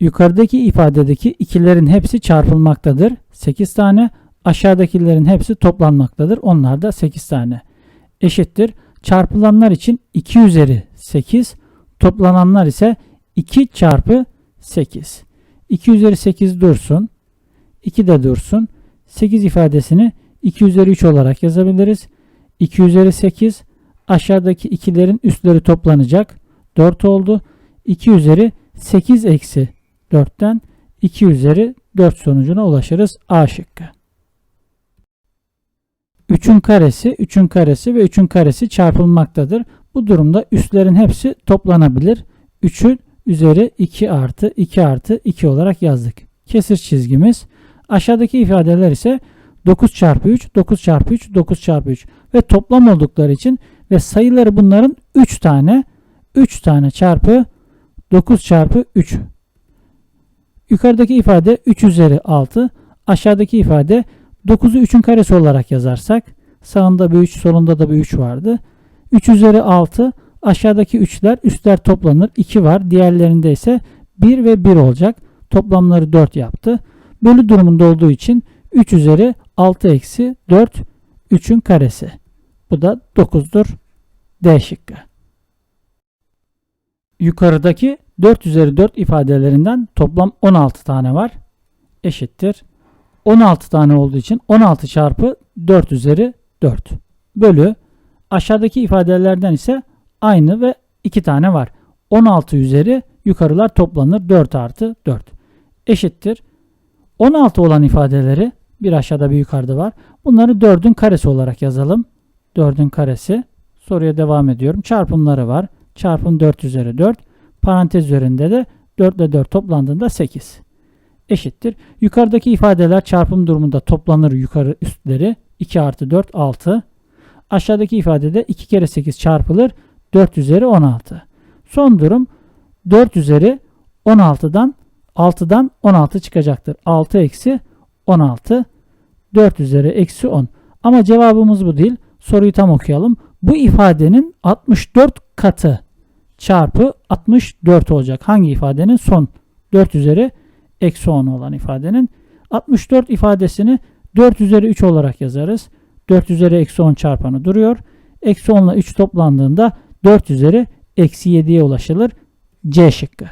Yukarıdaki ifadedeki ikilerin hepsi çarpılmaktadır. 8 tane. Aşağıdakilerin hepsi toplanmaktadır. Onlar da 8 tane. Eşittir. Çarpılanlar için 2 üzeri 8. Toplananlar ise 2 çarpı 8. 2 üzeri 8 dursun. 2 de dursun. 8 ifadesini 2 üzeri 3 olarak yazabiliriz. 2 üzeri 8 aşağıdaki ikilerin üstleri toplanacak. 4 oldu. 2 üzeri 8 eksi 4'ten 2 üzeri 4 sonucuna ulaşırız. A şıkkı. 3'ün karesi, 3'ün karesi ve 3'ün karesi çarpılmaktadır. Bu durumda üstlerin hepsi toplanabilir. 3'ün üzeri 2 artı 2 artı 2 olarak yazdık. Kesir çizgimiz. Aşağıdaki ifadeler ise 9 çarpı 3, 9 çarpı 3, 9 çarpı 3 ve toplam oldukları için ve sayıları bunların 3 tane 3 tane çarpı 9 çarpı 3. Yukarıdaki ifade 3 üzeri 6. Aşağıdaki ifade 9'u 3'ün karesi olarak yazarsak sağında bir 3 solunda da bir 3 vardı. 3 üzeri 6 aşağıdaki 3'ler üstler toplanır. 2 var. Diğerlerinde ise 1 ve 1 olacak. Toplamları 4 yaptı. Bölü durumunda olduğu için 3 üzeri 6 eksi 4 3'ün karesi. Bu da 9'dur. D şıkkı. Yukarıdaki 4 üzeri 4 ifadelerinden toplam 16 tane var. Eşittir. 16 tane olduğu için 16 çarpı 4 üzeri 4 bölü aşağıdaki ifadelerden ise aynı ve 2 tane var. 16 üzeri yukarılar toplanır 4 artı 4 eşittir. 16 olan ifadeleri bir aşağıda bir yukarıda var. Bunları 4'ün karesi olarak yazalım. 4'ün karesi. Soruya devam ediyorum. Çarpımları var. Çarpım 4 üzeri 4. Parantez üzerinde de 4 ile 4 toplandığında 8. Eşittir. Yukarıdaki ifadeler çarpım durumunda toplanır yukarı üstleri. 2 artı 4 6. Aşağıdaki ifadede 2 kere 8 çarpılır. 4 üzeri 16. Son durum 4 üzeri 16'dan 6'dan 16 çıkacaktır. 6 eksi 16 4 üzeri eksi 10. Ama cevabımız bu değil. Soruyu tam okuyalım. Bu ifadenin 64 katı çarpı 64 olacak. Hangi ifadenin? Son 4 üzeri eksi 10 olan ifadenin. 64 ifadesini 4 üzeri 3 olarak yazarız. 4 üzeri eksi 10 çarpanı duruyor. Eksi 10 ile 3 toplandığında 4 üzeri eksi 7'ye ulaşılır. C şıkkı.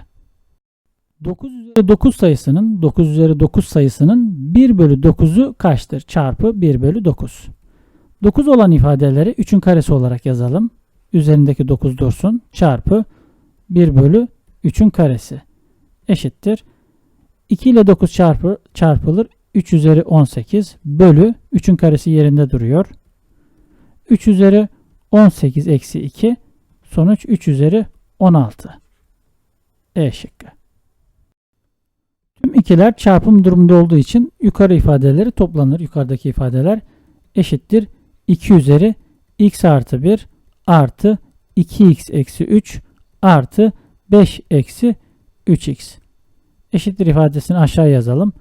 9 üzeri 9 sayısının 9 üzeri 9 sayısının 1 bölü 9'u kaçtır? Çarpı 1 bölü 9. 9 olan ifadeleri 3'ün karesi olarak yazalım. Üzerindeki 9 dursun. Çarpı 1 bölü 3'ün karesi. Eşittir. 2 ile 9 çarpı, çarpılır. 3 üzeri 18 bölü 3'ün karesi yerinde duruyor. 3 üzeri 18 eksi 2 sonuç 3 üzeri 16. E şıkkı. Tüm ikiler çarpım durumunda olduğu için yukarı ifadeleri toplanır. Yukarıdaki ifadeler eşittir. 2 üzeri x artı 1 artı 2x eksi 3 artı 5 eksi 3x. Eşittir ifadesini aşağı yazalım.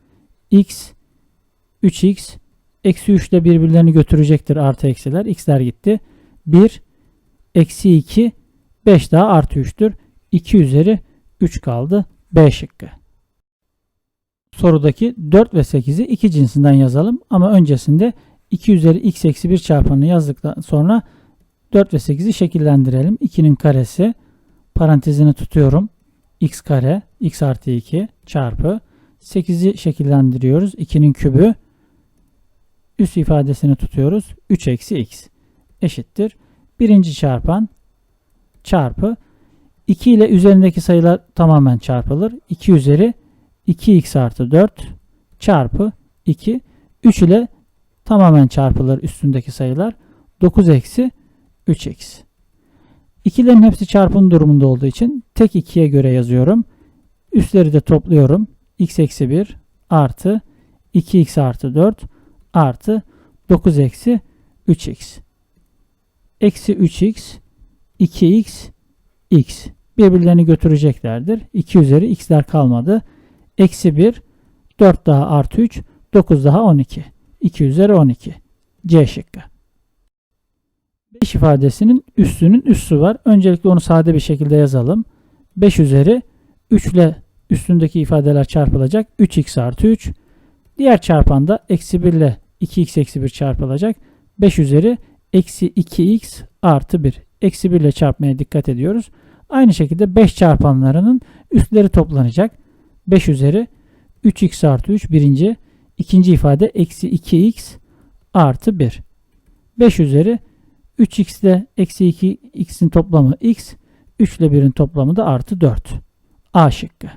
x 3x eksi 3 ile birbirlerini götürecektir artı eksiler. x'ler gitti. 1 eksi 2 5 daha artı 3'tür. 2 üzeri 3 kaldı. B şıkkı. Sorudaki 4 ve 8'i 2 cinsinden yazalım. Ama öncesinde 2 üzeri x eksi 1 çarpanını yazdıktan sonra 4 ve 8'i şekillendirelim. 2'nin karesi parantezini tutuyorum. x kare x artı 2 çarpı 8'i şekillendiriyoruz. 2'nin kübü üst ifadesini tutuyoruz. 3 eksi x eşittir. Birinci çarpan çarpı 2 ile üzerindeki sayılar tamamen çarpılır. 2 üzeri 2x artı 4 çarpı 2 3 ile tamamen çarpılır üstündeki sayılar. 9 eksi 3x. İkilerin hepsi çarpım durumunda olduğu için tek 2'ye göre yazıyorum. Üstleri de topluyorum. x eksi 1 artı 2x artı 4 artı 9 eksi 3x. Eksi 3x 2x x birbirlerini götüreceklerdir. 2 üzeri x'ler kalmadı. Eksi 1 4 daha artı 3 9 daha 12. 2 üzeri 12. C şıkkı. 5 ifadesinin üstünün üssü var. Öncelikle onu sade bir şekilde yazalım. 5 üzeri 3 ile üstündeki ifadeler çarpılacak. 3x artı 3. Diğer çarpanda eksi 1 ile 2x eksi 1 çarpılacak. 5 üzeri eksi 2x artı 1. Eksi 1 ile çarpmaya dikkat ediyoruz. Aynı şekilde 5 çarpanlarının üstleri toplanacak. 5 üzeri 3x artı 3 birinci. ikinci ifade eksi 2x artı 1. 5 üzeri 3x ile eksi 2x'in toplamı x. 3 ile 1'in toplamı da artı 4. A şıkkı.